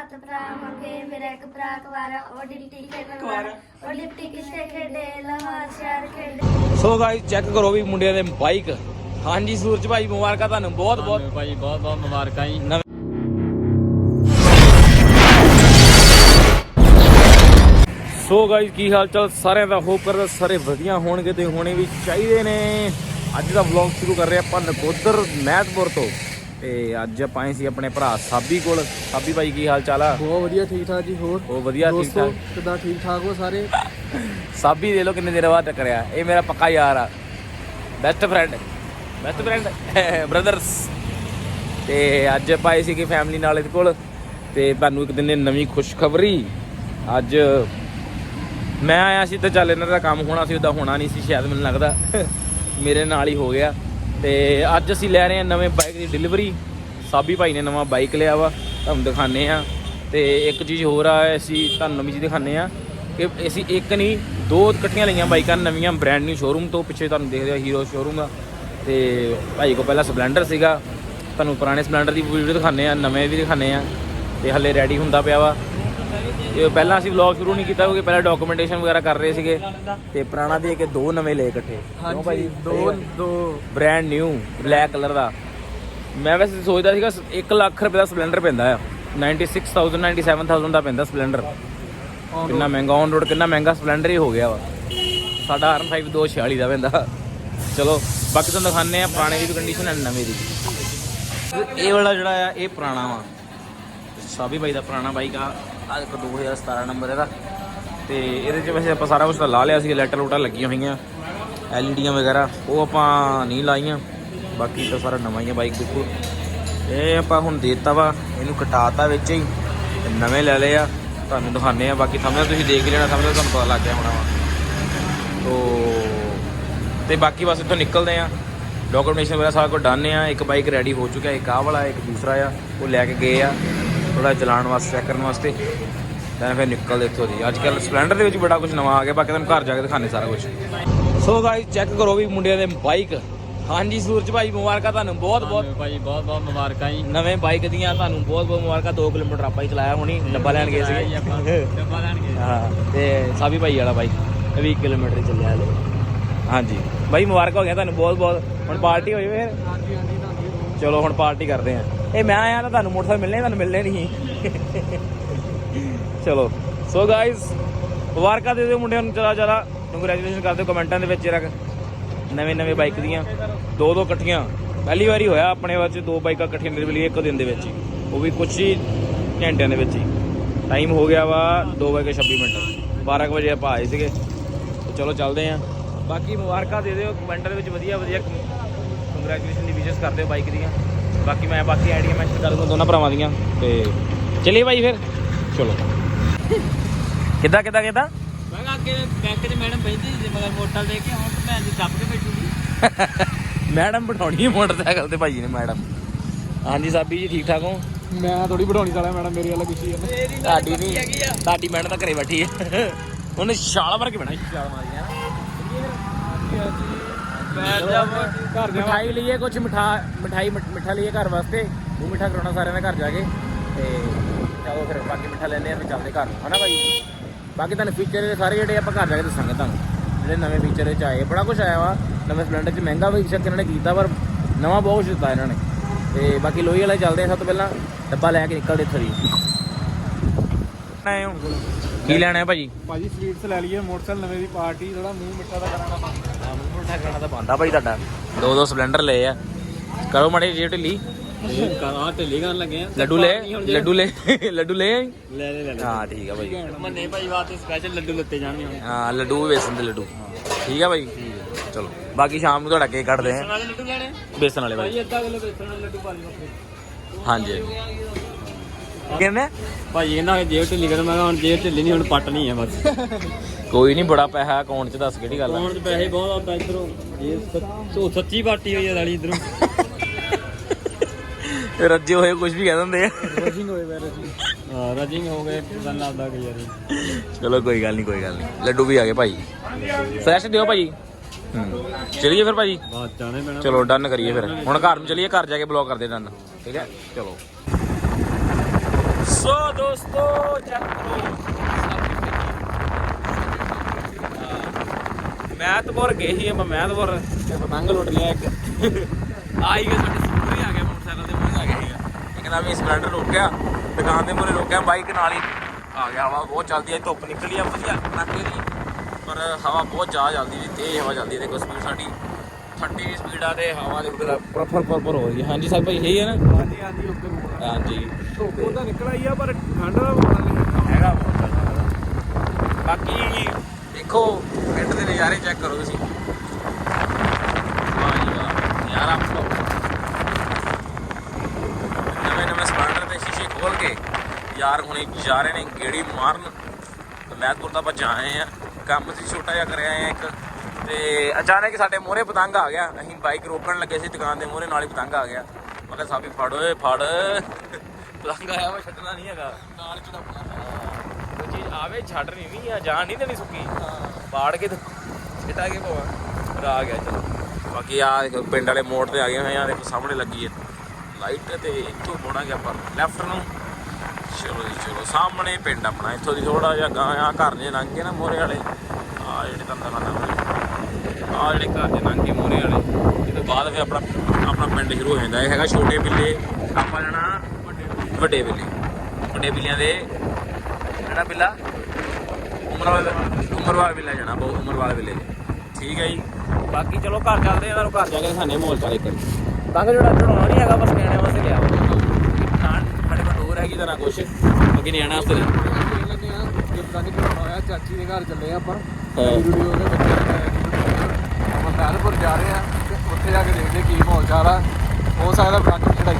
ਸੱਤ ਭਰਾ ਹੋਣਗੇ ਮੇਰਾ ਇੱਕ ਭਰਾ ਕੁਵਾਰਾ ਉਹ ਡਿਪਟੀ ਖੇਡਣ ਵਾਲਾ। ਉਹ ਡਿਪਟੀ ਕਿੱਥੇ ਖੇਡੇ ਲਾਹੌਰ ਸ਼ਹਿਰ ਖੇਡੇ। ਸੋ ਗਾਇਸ ਚੈੱਕ ਕਰੋ ਵੀ ਮੁੰਡਿਆਂ ਦੇ ਬਾਈਕ ਹਾਂਜੀ ਸੂਰਜ ਭਾਈ ਮੁਬਾਰਕਾਂ ਤੁਹਾਨੂੰ। ਬਹੁਤ ਬਹੁਤ। ਭਾਈ ਬਹੁਤ ਬਹੁਤ ਮੁਬਾਰਕਾਂ ਜੀ। ਸੋ ਗਾਇਸ ਕੀ ਹਾਲ ਚਾਲ? ਸਾਰਿਆਂ ਦਾ ਹੋਪ ਕਰਦਾ ਸਾਰੇ ਵਧੀਆ ਹੋਣਗੇ ਤੇ ਹੋਣੇ ਵੀ ਚਾਹੀਦੇ ਨੇ। ਅੱਜ ਦਾ ਵਲੌਗ ਸ਼ੁਰੂ ਕਰ ਰਹੇ ਆਪਾਂ ਨਕੋਦਰ ਮਹਿਤਪੁਰ ਤੋਂ। ਤੇ ਅੱਜ ਆਪਾਂ ਆਏ ਸੀ ਆਪਣੇ ਭਰਾ ਸਾਬੀ ਕੋਲ। ਸਾਬੀ ਭਾਈ ਕੀ ਹਾਲ ਚਾਲ ਆ? ਬਹੁਤ ਵਧੀਆ ਠੀਕ ਠਾਕ ਜੀ ਹੋਰ? ਉਹ ਵਧੀਆ ਠੀਕ ਠਾਕ। ਕਿਦਾਂ ਠੀਕ ਠਾਕ ਹੋ ਸਾਰੇ? ਸਾਬੀ ਦੇ ਲੋ ਕਿੰਨੇ ਦਿਨ ਬਾਅਦ ਟੱਕਰਿਆ। ਇਹ ਮੇਰਾ ਪੱਕਾ ਯਾਰ ਆ। Best friend best friend brothers ਤੇ ਅੱਜ ਆਪਾਂ ਆਏ ਸੀਗੇ ਫੈਮਿਲੀ ਨਾਲ ਇਹਦੇ ਕੋਲ। ਤੇ ਤੁਹਾਨੂੰ ਇੱਕ ਦਿਨ ਨਵੀਂ ਖੁਸ਼ਖਬਰੀ। ਅੱਜ ਮੈਂ ਆਇਆ ਸੀ ਤੇ ਚੱਲ ਇਹਨਾਂ ਦਾ ਕੰਮ ਹੋਣਾ ਸੀ ਉਹਦਾ ਹੋਣਾ ਨਹੀਂ ਸੀ ਸ਼ਾਇਦ ਮੈਨੂੰ ਲੱਗਦਾ। ਮੇਰੇ ਨਾਲ ਹੀ ਹੋ ਗਿਆ। ਤੇ ਅੱਜ ਅਸੀਂ ਲੈ ਰਹੇ ਹਾਂ ਨਵੇਂ ਬਾਈਕ ਦੀ ਡਿਲੀਵਰੀ ਸਾਬੀ ਭਾਈ ਨੇ ਨਵਾਂ ਬਾਈਕ ਲਿਆ ਵਾ, ਤੁਹਾਨੂੰ ਦਿਖਾਣੇ ਆ ਤੇ ਇੱਕ ਚੀਜ਼ ਹੋਰ ਆ, ਅਸੀਂ ਤੁਹਾਨੂੰ ਨਵੀਂ ਚੀਜ਼ ਦਿਖਾਣੇ ਆ ਕਿ ਅਸੀਂ ਇੱਕ ਨਹੀਂ, ਦੋ ਇਕੱਠੀਆਂ ਲਈਆਂ ਬਾਈਕਾਂ ਨਵੀਆਂ ਬ੍ਰਾਂਡ ਨਿਊ ਸ਼ੋਰੂਮ ਤੋਂ, ਪਿੱਛੇ ਤੁਹਾਨੂੰ ਦੇਖਦੇ ਆ ਹੀਰੋ ਸ਼ੋਰੂਮ ਆ। ਤੇ ਭਾਈ ਕੋ ਪਹਿਲਾਂ ਸਪਲੈਂਡਰ ਸੀਗਾ, ਤੁਹਾਨੂੰ ਪੁਰਾਣੇ ਸਪਲੈਂਡਰ ਦੀ ਵੀਡੀਓ ਦਿਖਾਣੇ ਆ ਨਵੇਂ ਵੀ ਦਿਖਾਣੇ ਆ ਤੇ ਹੱਲੇ ਰੈਡੀ ਹੁੰਦਾ ਪਿਆ ਵਾ। ਇਹ ਪਹਿਲਾਂ ਅਸੀਂ ਵਲੌਗ ਸ਼ੁਰੂ ਨਹੀਂ ਕੀਤਾ ਕਿਉਂਕਿ ਪਹਿਲਾਂ ਡਾਕੂਮੈਂਟੇਸ਼ਨ ਵਗੈਰਾ ਕਰ ਰਹੇ ਸੀਗੇ ਤੇ ਪੁਰਾਣਾ ਦੇ ਕੇ ਦੋ ਨਵੇਂ ਲਏ ਇਕੱਠੇ। ਕਿਉਂ ਭਾਈ? ਦੋ ਦੋ। ਬ੍ਰਾਂਡ ਨਿਊ ਬਲੈਕ ਕਲਰ ਦਾ। ਮੈਂ ਵੈਸੇ ਸੋਚਦਾ ਸੀਗਾ 1 ਲੱਖ ਰੁਪਏ ਦਾ ਸਪਲੈਂਡਰ ਪੈਂਦਾ ਆ। 96000 97000 ਦਾ ਪੈਂਦਾ ਸਪਲੈਂਡਰ। ਕਿੰਨਾ ਮਹਿੰਗਾ ਔਨ ਰੋਡ ਕਿੰਨਾ ਮਹਿੰਗਾ ਸਪਲੈਂਡਰ ਹੀ ਹੋ ਗਿਆ ਵਾ। ਸਾਡਾ R5 246 ਦਾ ਪੈਂਦਾ। ਚਲੋ ਬਾਕੀ ਤੁਹਾਨੂੰ ਦਿਖਾਉਂਦੇ ਆ ਪੁਰਾਣੇ ਦੀ ਵੀ ਕੰਡੀਸ਼ਨ ਹੈ ਨਵੇਂ ਦੀ। ਇਹ ਵਾਲਾ ਜਿਹੜਾ ਆ ਇਹ ਪੁਰਾਣਾ ਵਾ। ਸਾਬੀ ਬਾਈ ਦਾ ਪੁਰਾਣਾ ਬਾਈਕ ਆ। ਆ ਦੇਖੋ 2017 ਨੰਬਰ ਇਹਦਾ। ਤੇ ਇਹਦੇ 'ਚ ਵੈਸੇ ਆਪਾਂ ਸਾਰਾ ਕੁਝ ਤਾਂ ਲਾ ਲਿਆ ਸੀ, ਲੈਟਰ ਲੂਟਾਂ ਲੱਗੀਆਂ ਹੋਈਆਂ, ਐਲਈਡੀਆਂ ਵਗੈਰਾ, ਉਹ ਆਪਾਂ ਨਹੀਂ ਲਾਈਆਂ। ਬਾਕੀ ਤਾਂ ਸਾਰਾ ਨਵਾਂ ਹੀ ਆ ਬਾਈਕ ਦੇਖੋ। ਇਹ ਆਪਾਂ ਹੁਣ ਦੇਤਾ ਵਾ, ਇਹਨੂੰ ਕਟਾਤਾ ਵਿੱਚ ਹੀ ਨਵੇਂ ਲੈ ਲਏ ਆ। ਤੁਹਾਨੂੰ ਦਿਖਾਣੇ ਆ, ਬਾਕੀ ਸਮਝ ਤੁਸੀਂ ਦੇਖ ਹੀ ਲੈਣਾ ਸਮਝ ਤੁਹਾਨੂੰ ਪਤਾ ਲੱਗ ਗਿਆ ਹੋਣਾ ਵਾ। ਤੋ, ਤੇ ਬਾਕੀ ਬਸ ਇੱਥੋਂ ਨਿਕਲਦੇ ਆ। ਡਾਕੂਮੈਂਟੇਸ਼ਨ ਵਗੈਰਾ ਸਾਰਾ ਕੁਝ ਡਨ ਆ, ਇੱਕ ਬਾਈਕ ਰੈਡੀ ਹੋ ਚੁੱਕਿਆ, ਇੱਕ ਆਹ ਵਾਲਾ, ਇੱਕ ਦੂਸਰਾ ਆ, ਉਹ ਲੈ ਕੇ ਗਏ ਆ। ਥੋੜਾ ਚਲਾਉਣ ਵਾਸਤੇ ਚੈੱਕ ਕਰਨ ਵਾਸਤੇ ਤਾਂ ਫਿਰ ਨਿਕਲਦੇ ਇੱਥੋਂ ਦੀ। ਅੱਜ ਕੱਲ ਸਪਲੈਂਡਰ ਦੇ ਵਿੱਚ ਬੜਾ ਕੁਝ ਨਵਾਂ ਆ ਗਿਆ ਬਾਕੀ ਤੁਹਾਨੂੰ ਘਰ ਜਾ ਕੇ ਦਿਖਾਣੇ ਸਾਰਾ ਕੁਝ ਸੋ ਗਾਇਸ ਚੈੱਕ ਕਰੋ ਵੀ ਮੁੰਡਿਆਂ ਦੇ ਬਾਈਕ ਹਾਂਜੀ ਸੂਰਜ ਭਾਈ ਮੁਬਾਰਕਾਂ ਤੁਹਾਨੂੰ ਬਹੁਤ ਬਹੁਤ ਭਾਈ ਬਹੁਤ ਬਹੁਤ ਮੁਬਾਰਕਾਂ ਜੀ। ਨਵੇਂ ਬਾਈਕ ਦੀਆਂ ਤੁਹਾਨੂੰ ਬਹੁਤ ਬਹੁਤ ਮੁਬਾਰਕਾਂ 2 ਕਿਲੋਮੀਟਰ ਆਪਾਂ ਹੀ ਚਲਾਇਆ ਹੋਣੀ ਡੱਬਾ ਲੈਣ ਗਏ ਸੀਗੇ। ਡੱਬਾ ਲੈਣ ਗਏ। ਹਾਂ ਤੇ ਸਾਬੀ ਭਾਈ ਵਾਲਾ ਬਾਈਕ 20 ਕਿਲੋਮੀਟਰ ਚੱਲਿਆ ਹਲੇ। ਹਾਂਜੀ ਬਾਈ ਮੁਬਾਰਕਾਂ ਹੋ ਗਿਆ ਤੁਹਾਨੂੰ ਬਹੁਤ ਬਹੁਤ ਹੁਣ ਪਾਰਟੀ ਹੋਈ ਫਿਰ? ਹਾਂਜੀ ਹਾਂਜੀ ਤੁਹਾਨੂੰ ਚਲੋ ਹੁਣ ਪਾਰਟੀ ਕਰਦੇ ਆ ਇਹ ਮੈਂ ਆਇਆ ਤਾਂ ਤੁਹਾਨੂੰ ਮੋਟਰਸਾਈਕਲ ਮਿਲਣੇ, ਤੁਹਾਨੂੰ ਮਿਲਣੇ ਨਹੀਂ। ਚਲੋ। ਸੋ ਗਾਇਸ ਮੁਬਾਰਕਾਂ ਦੇ ਦਿਓ ਮੁੰਡਿਆਂ ਨੂੰ, ਚਲਾ ਚਲਾ। ਕੰਗ੍ਰੈਚੁਲੇਸ਼ਨ ਕਰ ਦਿਓ ਕਮੈਂਟਾਂ ਦੇ ਵਿੱਚ ਰੱਖ ਨਵੇਂ ਨਵੇਂ ਬਾਈਕ ਦੀਆਂ। ਦੋ ਦੋ ਇਕੱਠੀਆਂ। ਪਹਿਲੀ ਵਾਰੀ ਹੋਇਆ ਆਪਣੇ ਵਿੱਚ ਦੋ ਬਾਈਕਾਂ ਇਕੱਠੀਆਂ ਮੇਰੇ ਲਈ, ਇੱਕ ਦਿਨ ਦੇ ਵਿੱਚ ਹੀ। ਉਹ ਵੀ ਕੁਝ ਹੀ ਘੰਟਿਆਂ ਦੇ ਵਿੱਚ ਹੀ। ਟਾਈਮ ਹੋ ਗਿਆ ਵਾ 2:26 ਮਿੰਟ। 12 ਕੁ ਵਜੇ ਆਪਾਂ ਆਏ ਸੀਗੇ। ਤੇ ਚਲੋ ਚੱਲਦੇ ਆਂ। ਬਾਕੀ ਮੁਬਾਰਕਾਂ ਦੇ ਦਿਓ। ਕਮੈਂਟਾਂ ਦੇ ਵਿੱਚ ਵਧੀਆ ਵਧੀਆ ਕੰਗ੍ਰੈਚੁਲੇਸ਼ਨ ਦੀ ਵਿਸ਼ੇਸ ਕਰਦੇ ਹੋ ਬਾਈਕ ਦੀਆਂ। ਬਾਕੀ ਮੈਂ ਬਾਕੀ ਆਈਡੀਆ ਮੈਂਸ਼ਨ ਕਰ ਦੂੰਗਾ ਦੋਨਾਂ ਭਰਾਵਾਂ ਦੀਆਂ ਤੇ ਚਲਿਏ ਬਾਈ ਫਿਰ। ਚਲੋ। ਕਿੱਦਾਂ ਕਿੱਦਾਂ ਕਿੱਦਾਂ? ਮੈਂ ਕਿਹਾ ਅੱਗੇ ਬੈਂਕ 'ਚ ਮੈਡਮ ਬੈਠੀ ਸੀ ਮਗਰ ਮੋਟਰ ਦੇ ਕੇ ਹੁਣ ਭੈਣ ਦੀ ਚੱਪ ਕੇ ਬੈਠੂਗੀ ਮੈਡਮ ਬਿਠਾਉਣੀ ਹੈ ਮੋਟਰਸਾਈਕਲ ਤੇ ਭਾਈ ਨੇ ਮੈਡਮ। ਹਾਂਜੀ ਸਾਬੀ ਜੀ ਠੀਕ ਠਾਕ ਹੋ? ਮੈਂ ਥੋੜੀ ਬਣਾਉਣੀ ਸਾਲਾ ਮੈਡਮ ਮੇਰੀ ਵਾਲਾ ਗੁੱਸੀ ਹੈ ਤੁਹਾਡੀ ਨਹੀਂ ਤੁਹਾਡੀ ਮੈਡਮ ਤਾਂ ਘਰੇ ਬੈਠੀ ਹੈ ਉਹਨੇ ਛਾਲ ਮਾਰ ਕੇ ਬਣਾ ਛਾਲ ਮਾਰੀ ਹੈ ਘਰ ਮਿਠਾਈ ਲਈਏ ਕੁਝ ਮਿਠਾ ਮਿਠਾਈ ਮਿੱਠਾ ਲਈਏ ਘਰ ਵਾਸਤੇ। ਉਹ ਮਿੱਠਾ ਕਰਾਉਣਾ ਸਾਰਿਆਂ ਦੇ ਘਰ ਜਾ ਕੇ। ਤੇ ਚਲੋ ਫਿਰ ਬਾਕੀ ਮਿੱਠਾ ਲੈਣੇ ਆ ਤੇ ਚੱਲਦੇ ਘਰ। ਹਨਾ ਭਾਈ? ਬਾਕੀ ਤੁਹਾਨੂੰ ਫੀਚਰ ਸਾਰੇ ਜਿਹੜੇ ਆਪਾਂ ਘਰ ਜਾ ਕੇ ਦੱਸਾਂਗੇ ਤੁਹਾਨੂੰ। ਜਿਹੜੇ ਨਵੇਂ ਫੀਚਰ ਵਿੱਚ ਆਏ ਬੜਾ ਕੁਝ ਆਇਆ ਵਾ। ਨਵੇਂ ਸਪਲੈਂਡਰ 'ਚ ਮਹਿੰਗਾ ਵੀ ਸ਼ੱਕ ਇਹਨਾਂ ਨੇ ਕੀਤਾ ਪਰ ਨਵਾਂ ਬਹੁਤ ਦਿੱਤਾ ਇਹਨਾਂ ਨੇ। ਤੇ ਬਾਕੀ ਲੋਹੀ ਵਾਲੇ ਚੱਲਦੇ ਆ ਸਭ ਤੋਂ ਪਹਿਲਾਂ। ਡੱਬਾ ਲੈ ਕੇ ਨਿਕਲਦੇ ਆਏ ਹੋ ਕੀ ਲੈਣਾ ਹੈ ਭਾਜੀ? ਭਾਜੀ ਸਵੀਟਸ ਲੈ ਲਈਏ ਮੋਟਰਸਾਈਕਲ ਨਵੇਂ ਦੀ ਪਾਰਟੀ ਥੋੜਾ ਮੂੰਹ ਮਿੱਠਾ ਦਾ ਕਰਾਣਾ ਆ ਮੂੰਹ ਮਿੱਠਾ ਕਰਾਉਣਾ ਤਾਂ ਬੰਦਾ ਭਾਈ ਤੁਹਾਡਾ। ਦੋ ਦੋ ਸਪਲੈਂਡਰ ਲਏ ਆ। ਕਰੋ ਮਾੜੀ ਜਿਹੀ ਢਿੱਲੀ। ਇਹ ਕਰਾਂ ਢਿੱਲੀ ਕਰਨ ਲੱਗੇ ਆ। ਲੱਡੂ ਲੈ ਲੱਡੂ ਲੈ ਲੱਡੂ ਲੈ ਆਈ? ਲੈ ਲੈ ਲੈ ਹਾਂ ਠੀਕ ਆ ਭਾਈ। ਮੰਨੇ ਭਾਈ ਵਾਸਤੇ ਸਪੈਸ਼ਲ ਲੱਡੂ ਲੱਤੇ ਜਾਣਗੇ ਹੁਣ। ਹਾਂ ਲੱਡੂ ਵੀ ਵੇਸਣ ਦੇ ਲੱਡੂ। ਠੀਕ ਆ ਭਾਈ? ਚਲੋ ਬਾਕੀ ਸ਼ਾਮ ਨੂੰ ਤੁਹਾਡਾ ਕੇਕ ਕੱਟਦੇ ਆ। ਨਾਲੇ ਲੱਡੂ ਲੈਣੇ? ਬੇਸਣ ਵਾਲੇ ਭਾਈ ਭਾਈ। ਅੱਧਾ ਕਿਲੋ ਬੇਸਣ ਵਾਲੇ ਲੱਡੂ ਪਾ ਲਈ ਵੱਖਰੇ ਹਾਂਜੀ। ਕਹਿੰਦੇ ਭਾਈ ਇਹਨਾਂ ਨੇ ਜੇਬ ਢਿੱਲੀ ਕਰ ਮੈਂ ਕਿਹਾ ਹੁਣ ਜੇਬ ਢਿੱਲੀ ਨਹੀਂ ਹੁਣ ਪੱਟ ਨਹੀਂ ਹੈ ਬਸ। ਕੋਈ ਨਹੀਂ ਬੜਾ ਪੈਸਾ ਅਕਾਊਂਟ 'ਚ ਦੱਸ ਕਿਹੜੀ ਗੱਲ ਆ? ਹੁਣ ਤੇ ਪੈਸੇ ਬਹੁਤ ਆਉਂਦਾ ਇਧਰੋਂ। ਸੋ ਸੱਚੀ ਪਾਰਟੀ ਹੋਈ ਹੈ ਵਾਲੀ ਇਧਰੋਂ। ਰੱਜੇ ਹੋਏ ਕੁਝ ਵੀ ਕਹਿ ਦਿੰਦੇ ਆ। ਰਜਿੰਗ ਹੋਏ ਵੈ ਰਜਿੰਗ। ਹਾਂ ਰਜਿੰਗ ਹੋ ਗਏ ਪਤਾ ਲੱਗਦਾ ਕਿ ਯਾਰ। ਚਲੋ ਕੋਈ ਗੱਲ ਨਹੀਂ ਕੋਈ ਗੱਲ ਨਹੀਂ ਲੱਡੂ ਵੀ ਆ ਗਏ ਭਾਈ। ਫਰੈਸ਼ ਦਿਓ ਭਾਈ। ਹੂੰ। ਚਲਿਏ ਫਿਰ ਭਾਜੀ ਬਾਤ ਜਾਣੇ ਪੈਣਾ। ਚਲੋ ਡਨ ਕਰੀਏ ਫਿਰ। ਹੁਣ ਘਰ ਨੂੰ ਚਲੀਏ ਘਰ ਜਾ ਕੇ ਬਲੌਗ ਕਰਦੇ ਡਨ। ਠੀਕ ਹੈ? ਚਲੋ। ਸੋ ਦੋਸਤੋ ਚੈੱਕ ਕਰੋ। ਮੈਤਪੁਰ ਗਏ ਸੀ ਆਪਾਂ ਮੈਤਪੁਰ ਤੇ ਪਤੰਗ ਲੁੱਟ ਲਿਆ ਇੱਕ। ਆਈ ਗਏ ਸਾਡੇ ਸਕੂਟਰ ਹੀ ਆ ਗਿਆ ਮੋਟਰਸਾਈਕਲ ਦੇ ਮੂਹਰੇ ਆ ਗਿਆ ਇੱਕ ਨਾ ਵੀ ਸਪਲੈਂਡਰ ਰੋਕਿਆ ਦੁਕਾਨ ਦੇ ਮੂਹਰੇ ਰੋਕਿਆ ਬਾਈਕ ਨਾਲ ਹੀ ਆ ਗਿਆ ਹਵਾ ਬਹੁਤ ਚੱਲਦੀ ਹੈ ਧੁੱਪ ਨਿਕਲੀ ਆ ਵਧੀਆ ਕੜਾਕੇ ਦੀ ਪਰ ਹਵਾ ਬਹੁਤ ਜ਼ਿਆਦਾ ਚੱਲਦੀ ਜੀ ਤੇਜ਼ ਹਵਾ ਚੱਲਦੀ ਹੈ ਦੇਖੋ ਸਪੀਡ ਸਾਡੀ। 30 ਸਪੀਡ ਆ ਤੇ ਹਵਾ ਦੇ ਪ੍ਰੋਪਰ ਪ੍ਰੋਪਰ ਹੋ ਰਹੀ ਹੈ ਹਾਂਜੀ ਸਾਹਿਬ ਭਾਈ ਸਹੀ ਹੈ ਨਾ? ਹਾਂਜੀ ਹਾਂਜੀ ਉੱਧਰ ਹਾਂਜੀ। ਧੁੱਪ ਤਾਂ ਨਿਕਲ ਆਈ ਆ ਪਰ ਠੰਡ ਦਾ ਬੜਾ ਨਹੀਂ ਹੈਗਾ ਬਹੁਤ। ਬਾਕੀ ਦੇਖੋ ਪਿੰਡ ਦੇ ਨਜ਼ਾਰੇ ਚੈੱਕ ਕਰੋ ਤੁਸੀਂ। ਵਾਹ ਜੀ ਵਾਹ ਯਾਰ ਆਪਕੋ ਨਵੇਂ ਨਵੇਂ ਸਪਾਂਡਰ ਦੇ ਸ਼ੀਸ਼ੇ ਖੋਲ ਕੇ ਯਾਰ ਹੁਣੇ ਜਾ ਰਹੇ ਨੇ ਗੇੜੀ ਮਾਰਨ। ਮੈਤਪੁਰ ਦਾ ਆਪਾਂ ਜਾ ਆਏ ਆ ਕੰਮ ਸੀ ਛੋਟਾ ਜਿਹਾ ਕਰਿਆ ਆਏ ਆ ਇੱਕ। ਤੇ ਅਚਾਨਕ ਸਾਡੇ ਮੋਹਰੇ ਪਤੰਗ ਆ ਗਿਆ। ਅਸੀਂ ਬਾਈਕ ਰੋਕਣ ਲੱਗੇ ਸੀ ਦੁਕਾਨ ਦੇ ਮੋਹਰੇ ਨਾਲ ਹੀ ਪਤੰਗ ਆ ਗਿਆ। ਮੈਂ ਕਿਹਾ ਸਾਬੀ ਫੜ ਓਏ ਫੜ। ਪਤੰਗ ਆਇਆ ਵਾ ਛੱਡਣਾ ਨਹੀਂ ਹੈਗਾ। ਨਾਲ ਚੜਾਉਣਾ ਕੋਈ ਚੀਜ਼ ਆਵੇ ਛੱਡ ਨਹੀਂ ਵੀ ਆ ਜਾਣ ਨਹੀਂ ਦੇਣੀ ਸੁੱਕੀ। ਬਾੜ ਕੇ ਛਿਟਾ ਕੇ ਪਵਾ ਆ ਗਿਆ ਚਲੋ। ਬਾਕੀ ਆ ਦੇਖੋ ਪਿੰਡ ਵਾਲੇ ਮੋੜ ਤੇ ਆ ਗਏ ਹੋਏ ਆ ਦੇਖੋ ਸਾਹਮਣੇ ਲੱਗੀ ਹੈ। ਲਾਈਟ ਤੇ ਇੱਥੋਂ ਮੋੜਾਂਗੇ ਆਪਾਂ ਲੈਫਟ ਨੂੰ। ਚਲੋ ਜੀ ਚਲੋ ਸਾਹਮਣੇ ਪਿੰਡ ਆਪਣਾ। ਇੱਥੋਂ ਦੀ ਥੋੜਾ ਜਿਹਾ ਗਾਂ ਆ ਘਰ ਜੇ ਲੰਘ ਕੇ ਨਾ ਮੋਰੇ ਵਾਲੇ। ਆ ਜਿਹੜੇ ਤੰਦਾ ਖਾਨਾ ਆ ਜਿਹੜੇ ਘਰ ਦੇ ਕੇ ਮੋਰੇ ਵਾਲੇ। ਇਹ ਤੋਂ ਬਾਅਦ ਫਿਰ ਆਪਣਾ ਆਪਣਾ ਪਿੰਡ ਸ਼ੁਰੂ ਹੋ ਜਾਂਦਾ। ਇਹ ਹੈਗਾ ਛੋਟੇ ਬਿੱਲੇ। ਆਪਾਂ ਜਾਣਾ ਵੱਡੇ ਬਿੱਲੇ। ਵੱਡੇ ਬਿੱਲਿਆਂ ਦੇ ਕਿਹੜਾ ਬਿੱਲਾ? ਉਮਰ ਵਾਲਾ ਉਮਰ ਵਾਲਾ ਬਿੱਲਾ ਜਾਣਾ ਬਹੁਤ ਉਮਰ ਵਾਲਾ ਬਿੱਲੇ। ਠੀਕ ਹੈ ਜੀ। ਬਾਕੀ ਚਲੋ ਘਰ ਚੱਲਦੇ ਆ ਤੁਹਾਨੂੰ ਘਰ ਜਾ ਕੇ ਦਿਖਾਣੇ ਮੋਲ ਚਾਲੇ ਕਰ ਤੰਗ ਜਿਹੜਾ ਚੜਾਉਣਾ ਨਹੀਂ ਹੈਗਾ ਬਸ ਕਹਿਣੇ ਵਾਸਤੇ ਲਿਆ ਨਾਲ ਸਾਡੇ ਕੋਲ ਟੂਰ ਹੈਗੀ ਤਾਂ ਨਾ ਕੁਛ। ਬਾਕੀ ਨਿਆਣਾ ਬਣਾਉਣਾ ਹੋਇਆ ਚਾਚੀ ਦੇ ਘਰ ਚੱਲੇ ਆ ਆਪਾਂ। ਵੀਡੀਓ ਦੇ ਬੱਚੇ ਮਹਿਲਪੁਰ ਜਾ ਰਹੇ ਆ ਤੇ ਉੱਥੇ ਜਾ ਕੇ ਦੇਖਦੇ ਕੀ ਮਾਹੌਲ ਆ। ਹੋ ਸਕਦਾ ਬਰਾਂਚ ਚੜਾਈ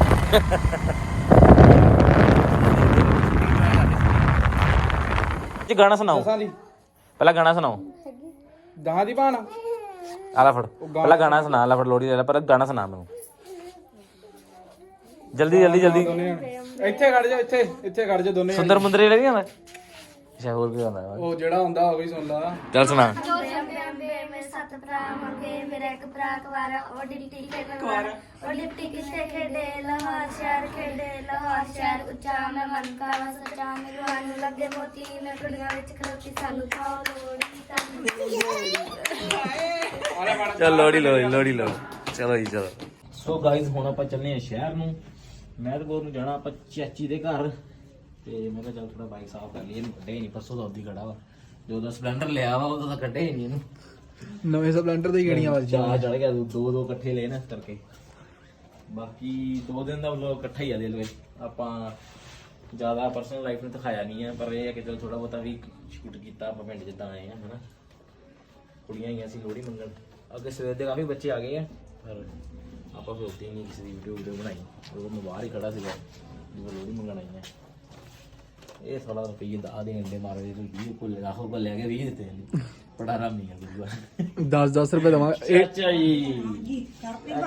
ਜੀ ਗਾਣਾ ਸੁਣਾਓ। ਦਸਾਂ ਦੀ। ਪਹਿਲਾਂ ਗਾਣਾ ਸੁਣਾਓ। ਦਹਾਂ ਦੀ ਭਾਣ। ਆਲਾ ਫੜ। ਪਹਿਲਾਂ ਗਾਣਾ ਸੁਣਾ ਆਲਾ ਫੜ ਲੋੜੀ ਲੈ ਲੈ ਪਰ ਗਾਣਾ ਸੁਣਾ ਮੈਨੂੰ। ਜਲਦੀ ਜਲਦੀ ਜਲਦੀ। ਦੋਨੇ। ਇੱਥੇ ਖੜ ਜਾ ਇੱਥੇ ਇੱਥੇ ਖੜ ਜਾ ਦੋਨੇ ਸੁੰਦਰ ਮੁੰਦਰੀ ਲੱਗੀ ਜਾਂਦਾ ਅੱਛਾ ਹੋਰ ਕੀ ਹੁੰਦਾ ਉਹ ਜਿਹੜਾ ਹੁੰਦਾ ਉਹ ਵੀ ਸੁਣ ਲਾ। ਚੱਲ ਸੁਣਾ। ਦੋ ਅੰਬੇ ਅੰਬੇ ਮੇਰੇ ਸੱਤ ਭਰਾ ਮੰਗੇ ਮੇਰਾ ਇੱਕ ਭਰਾ ਕੁਵਾਰਾ ਉਹ ਡਿਪਟੀ ਖੇਡਣ ਵਾਲਾ ਉਹ ਡਿਪਟੀ ਕਿਸ਼ਤੇ ਖੇਡੇ ਲਾਹੌਰ ਸ਼ਹਿਰ ਖੇਡੇ ਲਾਹੌਰ ਸ਼ਹਿਰ ਉੱਚਾ ਮੈਂ ਮਨ ਕਾਲਾ ਸੱਚਾ ਮੇਰੇ ਮਨ ਨੂੰ ਲੱਗੇ ਮੋਤੀ ਮੈਂ ਕੁੜੀਆਂ ਵਿੱਚ ਖਲੋਤੀ ਸਾਨੂੰ ਖਾਓ ਲੋੜੀ ਸਾਨੂੰ ਚੱਲ ਲੋੜੀ ਲੋੜੀ ਲੋੜੀ ਲੋ ਚਲੋ ਜੀ ਚਲੋ। ਸੋ ਗਾਇਜ਼ ਹੁਣ ਆਪਾਂ ਚੱਲੇ ਆ ਸ਼ਹਿਰ ਨੂੰ। ਮਹਿਦਪੁਰ ਨੂੰ ਜਾਣਾ ਆਪਾਂ ਚਾਚੀ ਦੇ ਘਰ। ਤੇ ਮੈਂ ਕਿਹਾ ਚੱਲ ਥੋੜਾ ਬਾਈਕ ਸਾਫ਼ ਕਰ ਲਈਏ ਇਹਨੂੰ ਕੱਢੇ ਨਹੀਂ ਪਰਸੋਂ ਦਾ ਉੱਦੀ ਖੜਾ ਵਾ। ਜੋ ਦਾ ਸਪਲੈਂਡਰ ਲਿਆ ਵਾ ਉਹਦਾ ਤਾਂ ਕੱਢੇ ਹੀ ਨਹੀਂ ਇਹਨੂੰ। ਨਵੇਂ ਸਪਲੈਂਡਰ ਦੀ ਗੇੜੀਆਂ ਚਾਹ ਚੜ ਗਿਆ ਦੋ ਦੋ ਇਕੱਠੇ ਲਏ ਨਾ ਇਸ ਕਰਕੇ। ਬਾਕੀ ਦੋ ਦਿਨ ਦਾ ਵਲੋਗ ਇਕੱਠਾ ਹੀ ਆ ਦੇ ਲਵੇ ਆਪਾਂ ਜ਼ਿਆਦਾ ਪਰਸਨਲ ਲਾਈਫ ਨੂੰ ਦਿਖਾਇਆ ਨਹੀਂ ਹੈ ਪਰ ਇਹ ਹੈ ਕਿ ਚਲ ਥੋੜਾ ਬਹੁਤਾ ਵੀ ਸ਼ੂਟ ਕੀਤਾ ਆਪਾਂ ਪਿੰਡ ਜਿੱਦਾਂ ਆਏ ਆ ਹਨਾ। ਕੁੜੀਆਂ ਹੀ ਅਸੀਂ ਲੋਹੜੀ ਮੰਗਣ। ਅੱਗੇ ਸਵੇਰ ਦੇ ਕਾਫੀ ਬੱਚੇ ਆ ਗਏ ਆ ਪਰ ਆਪਾਂ ਫਿਰ ਉੱਤੇ ਹੀ ਨਹੀਂ ਕਿਸੇ ਦੀ ਵੀਡੀਓ ਵੀਡੀਓ ਬਣਾਈ। ਉਹ ਮੈਂ ਬਾਹਰ ਹੀ ਖੜਾ ਸੀਗਾ ਜਦੋਂ ਲੋਹੜੀ ਮੰਗਣ ਆਈ ਆ ਇਹ ਸਾਲਾ ਰੁਪਈਏ ਦਾ ਦੇ ਅੰਡੇ ਮਾਰੇ ਤੇ 20 ਕੋਲ ਲੱਖ ਰੁਪਏ ਲੈ ਕੇ 20 ਦਿੱਤੇ ਨੇ ਬੜਾ ਆਰਾਮੀ ਆ ਬਿਲਕੁਲ 10 10 ਰੁਪਏ ਅੱਛਾ ਜੀ। ਅੱਛਾ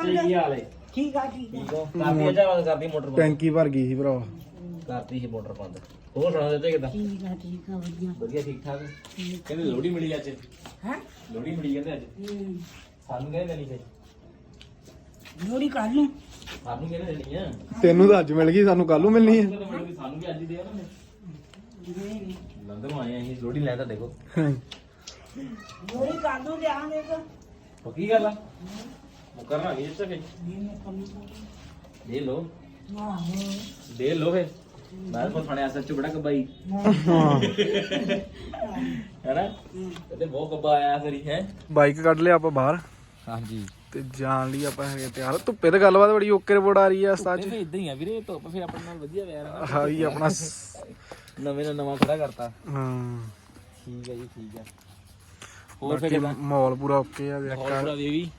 ਜੀ ਕੀ ਹਾਲ ਹੈ? ਠੀਕ ਆ ਠੀਕ ਬੰਦ ਕਰਦੀ ਮੋਟਰ ਬੰਦ? ਟੈਂਕੀ ਭਰ ਗਈ ਸੀ ਭਰਾ ਕਰਤੀ ਸੀ ਮੋਟਰ ਬੰਦ। ਹੋਰ ਸੁਣਾ ਦਿੱਤੇ ਕਿਦਾਂ? ਠੀਕ ਆ ਠੀਕ ਆ ਵਧੀਆ। ਵਧੀਆ ਠੀਕ ਠਾਕ? ਕਹਿੰਦੇ ਲੋੜੀ ਮਿਲੀ ਅੱਜ। ਹੈ? ਲੋੜੀ ਮਿਲੀ ਕਹਿੰਦੇ ਅੱਜ। ਸਾਨੂੰ ਕਹਿੰਦੇ ਨਹੀਂ ਸੀ। ਲੋੜੀ ਕੱਲ ਨੂੰ। ਸਾਨੂੰ ਕਹਿੰਦੇ ਦੇਣੀ ਆ। ਤੈਨੂੰ ਤਾਂ ਅੱਜ ਮਿਲ ਗਈ ਸਾਨੂੰ ਕੱਲ ਨੂੰ ਮਿਲਣੀ ਹੈ ਸਾਨੂੰ ਵੀ ਅੱਜ ਹੀ ਦੇ ਉਹਨਾਂ ਨੇ ਲੰਦਰੋਂ ਆਏ ਆ ਅਸੀਂ ਲੋੜੀ ਲੈ ਤਾਂ ਦੇਖੋ ਲੋੜੀ ਕੱਲ ਨੂੰ ਲਿਆਂਗੇ ਤਾਂ ਪੱਕੀ ਗੱਲ ਆ? ਮੁਕਰਨਾ ਨਹੀਂ ਜਿੱਥੇ ਫੇ ਦੇ ਲੋ ਆਹੋ। ਦੇ ਲੋ ਫੇ ਮੈਂ ਤਾਂ ਫੜਿਆ ਸੱਚ ਬੜਾ ਕਬਾਈ। ਹੈਨਾ ਤੇ ਬਹੁਤ ਕੱਬਾ ਆਇਆ ਫਰੀ ਹੈ ਬਾਈਕ ਕੱਢ ਲਿਆ ਆਪਾਂ ਬਾਹਰ। ਹਾਂਜੀ। ਤੇ ਜਾਣ ਲਈ ਆਪਾਂ ਹੈਗੇ ਤਿਆਰ। ਧੁੱਪੇ ਤੇ ਗੱਲਬਾਤ ਬੜੀ ਓਕੇ ਰਿਪੋਰਟ ਆ ਰਹੀ ਆ ਸਤਾ ਚ ਫੇ ਇਦਾਂ ਹੀ ਆ ਵੀਰੇ ਧੁੱਪ ਫੇ ਆਪਣੇ ਨਾਲ ਵਧੀਆ ਵੈਰ ਹਾਂ ਵੀ ਆਪਣਾ ਨਵੇਂ ਨਾਲ ਨਵਾਂ ਖੜਾ ਕਰਤਾ। ਹਾਂ। ਠੀਕ ਹੈ ਜੀ ਠੀਕ ਹੈ ਹੋਰ ਫੇ ਬਾਕੀ ਕਿਦਾਂ? ਮਾਹੌਲ ਪੂਰਾ ਓਕੇ ਆ ਦੇਖ ਮਾਹੌਲ ਪੂਰਾ ਵੇਵੀ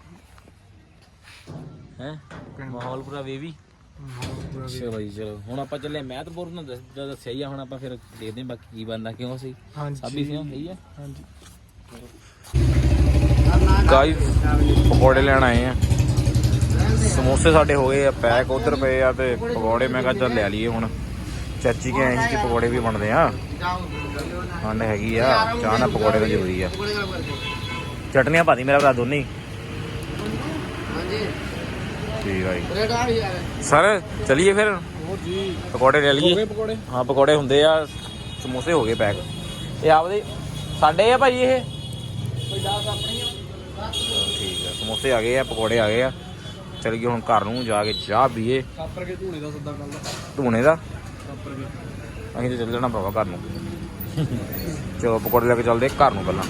ਹੈ? ਮਾਹੌਲ ਪੂਰਾ ਵੇਵੀ ਚਲੋ ਜੀ ਚਲੋ। ਹੁਣ ਆਪਾਂ ਚੱਲੇ ਮਹਿਤਪੁਰ ਨੂੰ ਦੱਸ- ਜਦੋਂ ਦੱਸਿਆ ਹੀ ਆ ਹੁਣ ਆਪਾਂ ਫਿਰ ਦੇਖਦੇ ਹਾਂ ਬਾਕੀ ਕੀ ਬਣਦਾ ਕਿਉਂ ਸੀ ਹਾਂਜੀ। ਸਾਬੀ ਸੀ ਸਹੀ ਆ? ਹਾਂਜੀ। ਗਾਈਸ ਪਕੌੜੇ ਲੈਣ ਆਏ ਆ। ਸਮੋਸੇ ਸਾਡੇ ਹੋ ਗਏ ਆ ਪੈਕ ਉਧਰ ਪਏ ਆ ਤੇ ਪਕੌੜੇ ਮੈਂ ਕਿਹਾ ਚੱਲ ਲੈ ਲਈਏ ਹੁਣ। ਚਾਚੀ ਕੇ ਆਏ ਕਿ ਪਕੌੜੇ ਵੀ ਬਣਦੇ ਆ। ਠੰਡ ਹੈਗੀ ਆ ਚਾਹ ਨਾਲ ਪਕੌੜੇ ਤਾਂ ਜ਼ਰੂਰੀ ਆ। ਚਟਨੀਆਂ ਪਾਦੀ ਮੇਰਾ ਭਰਾ ਦੋਨੇ। ਠੀਕ ਆ ਜੀ। ਸਰ ਚਲਿਏ ਫਿਰ? ਹੋਰ ਜੀ। ਪਕੌੜੇ ਲੈ ਲਈਏ। ਹਾਂ ਪਕੌੜੇ ਹੁੰਦੇ ਆ ਸਮੋਸੇ ਹੋ ਗਏ ਪੈਕ। ਇਹ ਆਪਦੇ ਸਾਡੇ ਆ ਭਾਈ ਇਹ? ਠੀਕ ਆ ਸਮੋਸੇ ਆ ਗਏ ਆ ਪਕੌੜੇ ਆ ਗਏ ਆ। ਚਲ ਗਏ ਹੁਣ ਘਰ ਨੂੰ ਜਾ ਕੇ ਚਾਹ ਪੀਏ। ਕਾਪਰ ਕੇ ਧੂਣੇ ਦਾ ਸੱਦਾ ਕਰ ਲਾ। ਧੂਣੇ ਦਾ? ਅਸੀਂ ਤੇ ਚੱਲ ਜਾਣਾ ਭਰਾਵਾ ਘਰ ਨੂੰ। ਚਲੋ ਪਕੌੜੇ ਲੈ ਕੇ ਚੱਲਦੇ ਘਰ ਨੂੰ ਪਹਿਲਾਂ।